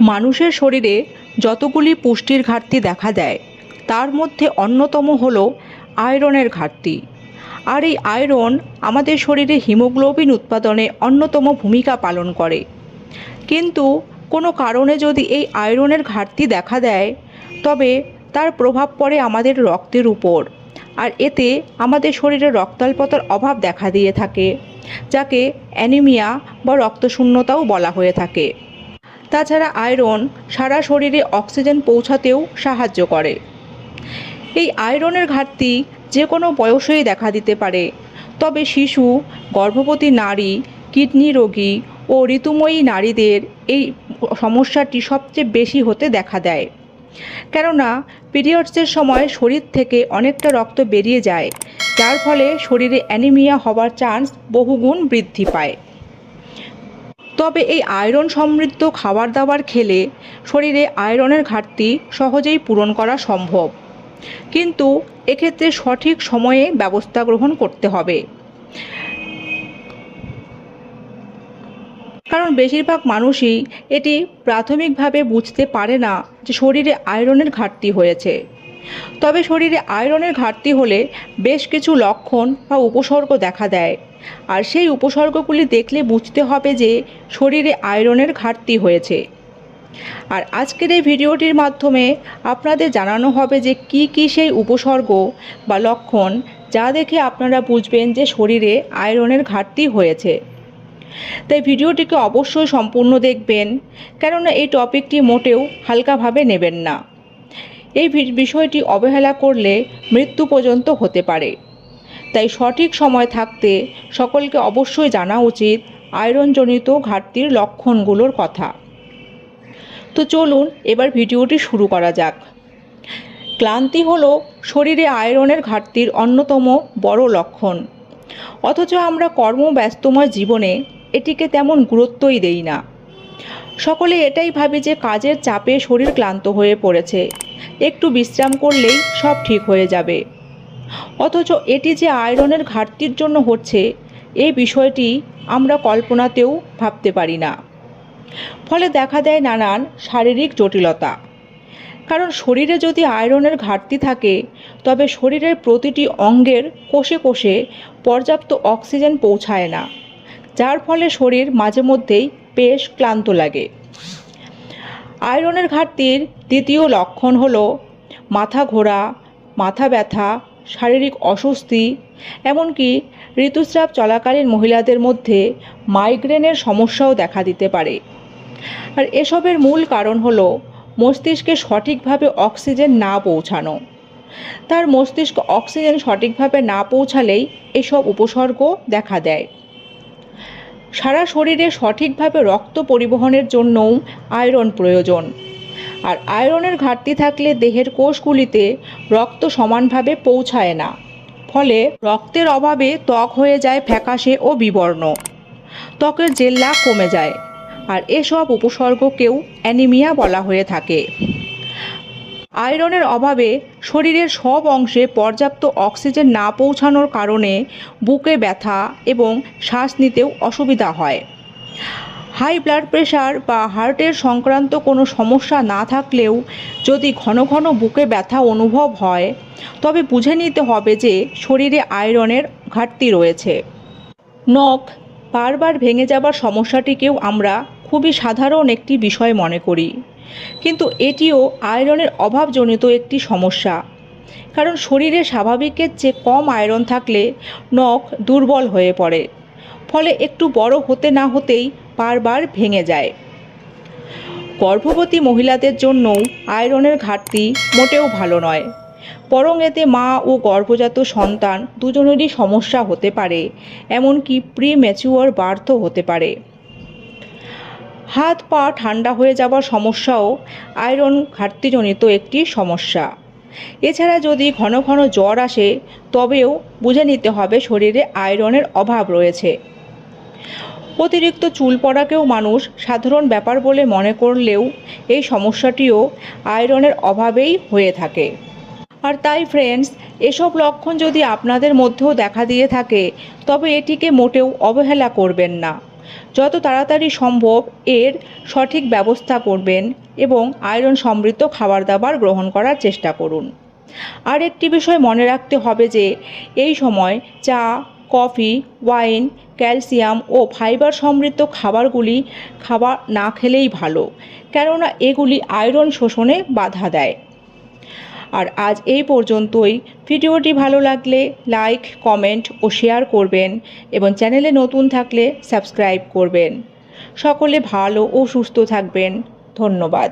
মানুষের শরীরে যতগুলি পুষ্টির ঘাটতি দেখা দেয়, তার মধ্যে অন্যতম হল আয়রনের ঘাটতি। আর এই আয়রন আমাদের শরীরে হিমোগ্লোবিন উৎপাদনে অন্যতম ভূমিকা পালন করে। কিন্তু কোনো কারণে যদি এই আয়রনের ঘাটতি দেখা দেয়, তবে তার প্রভাব পড়ে আমাদের রক্তের উপর। আর এতে আমাদের শরীরে রক্তাল্পতার অভাব দেখা দিয়ে থাকে, যাকে অ্যানিমিয়া বা রক্তশূন্যতাও বলা হয়ে থাকে। তাছাড়া আয়রন সারা শরীরে অক্সিজেন পৌঁছাতেও সাহায্য করে। এই আয়রনের ঘাটতি যে কোনো বয়সেই দেখা দিতে পারে। তবে শিশু, গর্ভবতী নারী, কিডনি রোগী ও ঋতুময়ী নারীদের এই সমস্যাটি সবচেয়ে বেশি হতে দেখা দেয়। কেননা, পিরিয়ডসের সময় শরীর থেকে অনেকটা রক্ত বেরিয়ে যায়, যার ফলে শরীরে অ্যানিমিয়া হওয়ার চান্স বহুগুণ বৃদ্ধি পায়। তবে এই আয়রন সমৃদ্ধ খাবার দাবার খেলে শরীরে আয়রনের ঘাটতি সহজেই পূরণ করা সম্ভব। কিন্তু এক্ষেত্রে সঠিক সময়ে ব্যবস্থা গ্রহণ করতে হবে। কারণ বেশিরভাগ মানুষই এটি প্রাথমিকভাবে বুঝতে পারে না যে শরীরে আয়রনের ঘাটতি হয়েছে। তবে শরীরে আয়রনের ঘাটতি হলে বেশ কিছু লক্ষণ বা উপসর্গ দেখা দেয়। আর সেই উপসর্গগুলি দেখলে বুঝতে হবে যে শরীরে আয়রনের ঘাটতি হয়েছে। আর আজকের এই ভিডিওটির মাধ্যমে আপনাদের জানানো হবে যে কি কি সেই উপসর্গ বা লক্ষণ যা দেখে আপনারা বুঝবেন যে শরীরে আয়রনের ঘাটতি হয়েছে। তাই ভিডিওটিকে অবশ্যই সম্পূর্ণ দেখবেন, কেননা এই টপিকটি মোটেও হালকাভাবে নেবেন না। এই বিষয়টি অবহেলা করলে মৃত্যু পর্যন্ত হতে পারে। তাই সঠিক সময় থাকতে সকলকে অবশ্যই জানা উচিত আয়রনজনিত ঘাটতির লক্ষণগুলোর কথা। তো চলুন এবার ভিডিওটি শুরু করা যাক। ক্লান্তি হলো শরীরে আয়রনের ঘাটতির অন্যতম বড় লক্ষণ। অথচ আমরা কর্মব্যস্তময় জীবনে এটিকে তেমন গুরুত্বই দেই না। সকলে এটাই ভাবি যে কাজের চাপে শরীর ক্লান্ত হয়ে পড়েছে। একটু বিশ্রাম করলেই সব ঠিক হয়ে যাবে। অথচ এটি যে আয়রনের ঘাটতির জন্য হচ্ছে এই বিষয়টি আমরা কল্পনাতেও ভাবতে পারি না। ফলে দেখা দেয় নানান শারীরিক জটিলতা। কারণ শরীরে যদি আয়রনের ঘাটতি থাকে, তবে শরীরের প্রতিটি অঙ্গের কোষে কোষে পর্যাপ্ত অক্সিজেন পৌঁছায় না, যার ফলে শরীর মাঝে মধ্যেই বেশ ক্লান্ত লাগে। আয়রনের ঘাটতির দ্বিতীয় লক্ষণ হল মাথা ঘোরা, মাথা ব্যথা, শারীরিক অস্বস্তি, এমনকি ঋতুস্রাব চলাকালীন মহিলাদের মধ্যে মাইগ্রেনের সমস্যাও দেখা দিতে পারে। আর এসবের মূল কারণ হলো মস্তিষ্কে সঠিকভাবে অক্সিজেন না পৌঁছানো। তার মস্তিষ্ক অক্সিজেন সঠিকভাবে না পৌঁছালেই এসব উপসর্গ দেখা দেয়। সারা শরীরে সঠিকভাবে রক্ত পরিবহনের জন্যও আয়রন প্রয়োজন। আর আয়রনের ঘাটতি থাকলে দেহের কোষগুলিতে রক্ত সমানভাবে পৌঁছায় না। ফলে রক্তের অভাবে ত্বক হয়ে যায় ফ্যাকাশে ও বিবর্ণ। ত্বকের জেল্লা কমে যায়। আর এসব উপসর্গকেও অ্যানিমিয়া বলা হয়ে থাকে। আয়রনের অভাবে শরীরের সব অংশে পর্যাপ্ত অক্সিজেন না পৌঁছানোর কারণে বুকে ব্যথা এবং শ্বাস নিতেও অসুবিধা হয়। হাই ব্লাড প্রেশার বা হার্টের সংক্রান্ত কোনো সমস্যা না থাকলেও যদি ঘন ঘন বুকে ব্যথা অনুভব হয়, তবে বুঝে নিতে হবে যে শরীরে আয়রনের ঘাটতি রয়েছে। নখ, বারবার ভেঙে যাবার সমস্যাটিকেও আমরা খুবই সাধারণ একটি বিষয় মনে করি। কিন্তু এটিও আয়রনের অভাবজনিত একটি সমস্যা। কারণ শরীরে স্বাভাবিকের চেয়ে কম আয়রন থাকলে নখ দুর্বল হয়ে পড়ে, ফলে একটু বড় হতে না হতেই বারবার ভেঙে যায়। গর্ভবতী মহিলাদের জন্যও আয়রনের ঘাটতি মোটেও ভালো নয়। বরং এতে মা ও গর্ভজাত সন্তান দুজনেরই সমস্যা হতে পারে, এমনকি প্রি ম্যাচিওর বার্থও হতে পারে। হাত, পা ঠান্ডা হয়ে যাওয়ার সমস্যাও আয়রন ঘাটতিজনিত একটি সমস্যা। এছাড়া যদি ঘন ঘন জ্বর আসে, তবেও বুঝে নিতে হবে শরীরে আয়রনের অভাব রয়েছে। অতিরিক্ত চুল পড়াকেও মানুষ সাধারণ ব্যাপার বলে মনে করলেও এই সমস্যাটিও আয়রনের অভাবেই হয়ে থাকে। আর তাই ফ্রেন্ডস এসব লক্ষণ যদি আপনাদের মধ্যেও দেখা দিয়ে থাকে, তবে এটিকে মোটেও অবহেলা করবেন না। যত তাড়াতাড়ি সম্ভব এর সঠিক ব্যবস্থা করবেন এবং আয়রন সমৃদ্ধ খাবার দাবার গ্রহণ করার চেষ্টা করুন। আর একটি বিষয় মনে রাখতে হবে যে, এই সময় চা, কফি, ওয়াইন, ক্যালসিয়াম ও ফাইবার সমৃদ্ধ খাবারগুলি খাবার না খেলেই ভালো, কেননা এগুলি আয়রন শোষণে বাধা দেয়। আর আজ এই পর্যন্তই। ভিডিওটি ভালো লাগলে লাইক, কমেন্ট ও শেয়ার করবেন এবং চ্যানেলে নতুন থাকলে সাবস্ক্রাইব করবেন। সকলে ভালো ও সুস্থ থাকবেন। ধন্যবাদ।